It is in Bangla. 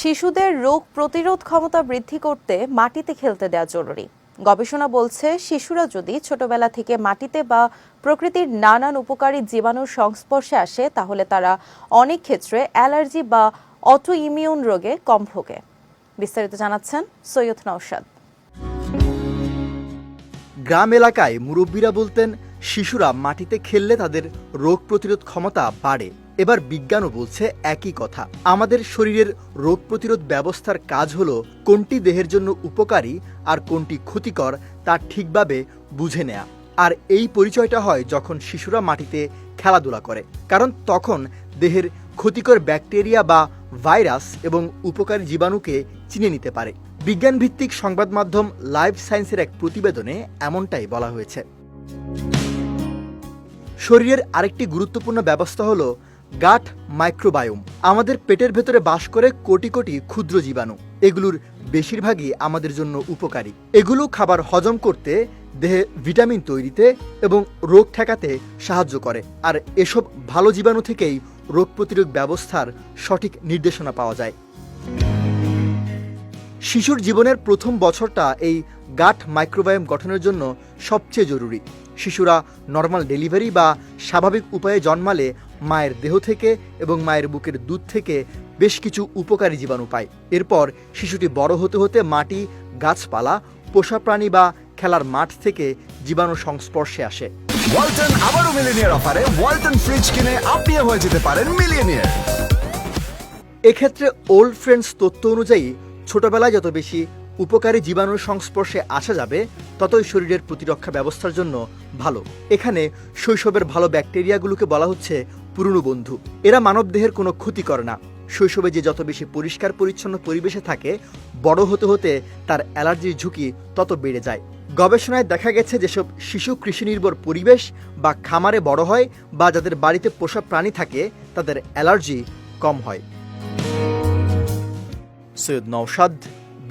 শিশুদের রোগ প্রতিরোধ ক্ষমতা বৃদ্ধি করতে মাটিতে খেলতে দেওয়া জরুরি। গবেষণা বলছে, শিশুরা যদি ছোটবেলা থেকে মাটিতে বা প্রকৃতির নানান উপকারী জীবাণুর সংস্পর্শে আসে, তাহলে তারা অনেক ক্ষেত্রে অ্যালার্জি বা অটো ইমিউন রোগে কম ভোগে। বিস্তারিত জানাচ্ছেন সৈয়দ নওশাদ। গ্রাম এলাকায় মুরব্বীরা বলতেন শিশুরা মাটিতে খেললে তাদের রোগ প্রতিরোধ ক্ষমতা বাড়ে। এবার বিজ্ঞানও বলছে একই কথা। আমাদের শরীরের রোগ প্রতিরোধ ব্যবস্থার কাজ হলো কোনটি দেহের জন্য উপকারী আর কোনটি ক্ষতিকর তা ঠিকভাবে বুঝে নেয়া। আর এই পরিচয়টা হয় যখন শিশুরা মাটিতে খেলাধুলা করে। কারণ তখন দেহের ক্ষতিকর ব্যাকটেরিয়া বা ভাইরাস এবং উপকারী জীবাণুকে চিনে নিতে পারে। বিজ্ঞানভিত্তিক সংবাদ মাধ্যম লাইফ সায়েন্সের এক প্রতিবেদনে এমনটাই বলা হয়েছে। শরীরের আরেকটি গুরুত্বপূর্ণ ব্যবস্থা হলো গাট মাইক্রোবায়োম। আমাদের পেটের ভেতরে বাস করে কোটি কোটি ক্ষুদ্র জীবাণু। এগুলোর বেশিরভাগই আমাদের জন্য উপকারী। এগুলো খাবার হজম করতে, দেহে ভিটামিন তৈরিতে এবং রোগ ঠেকাতে সাহায্য করে। আর এসব ভালো জীবাণু থেকেই রোগ প্রতিরোধ ব্যবস্থার সঠিক নির্দেশনা পাওয়া যায়। শিশুর জীবনের প্রথম বছরটা এই গাট মাইক্রোবায়োম গঠনের জন্য সবচেয়ে জরুরি। শিশুরা নর্মাল ডেলিভারি বা স্বাভাবিক উপায়ে জন্মালে মায়ের দেহ থেকে এবং মায়ের বুকের দুধ থেকে বেশ কিছু উপকারী জীবাণু পায়। এরপর শিশুটি বড় হতে হতে মাটি গাছপালা পোষা প্রাণী বা খেলার মাঠ থেকে জীবাণু সংস্পর্শে আসে। ওয়ালটন আবারও মিলিনিয়ার অফারে ওয়ালটন ফ্রিজ কিনে আপনিও হয়ে যেতে পারেন মিলিয়নিয়ার। এক্ষেত্রে ওল্ড ফ্রেন্ডস তথ্য অনুযায়ী ছোটবেলায় যত বেশি উপকারী জীবাণুর সংস্পর্শে আসা যাবে, ততই শরীরের প্রতিরক্ষা ব্যবস্থার জন্য ভালো। এখানে শৈশবের ভালো ব্যাকটেরিয়াগুলোকে বলা হচ্ছে পুরনো বন্ধু। এরা মানবদেহের কোনো ক্ষতি করে না। শৈশবে যে যত বেশি পরিষ্কার পরিচ্ছন্ন পরিবেশে থাকে, বড় হতে হতে তার অ্যালার্জির ঝুঁকি তত বেড়ে যায়। গবেষণায় দেখা গেছে যেসব শিশু কৃষি নির্ভর পরিবেশ বা খামারে বড় হয় বা যাদের বাড়িতে পোষা প্রাণী থাকে, তাদের অ্যালার্জি কম হয়। Syed Naushad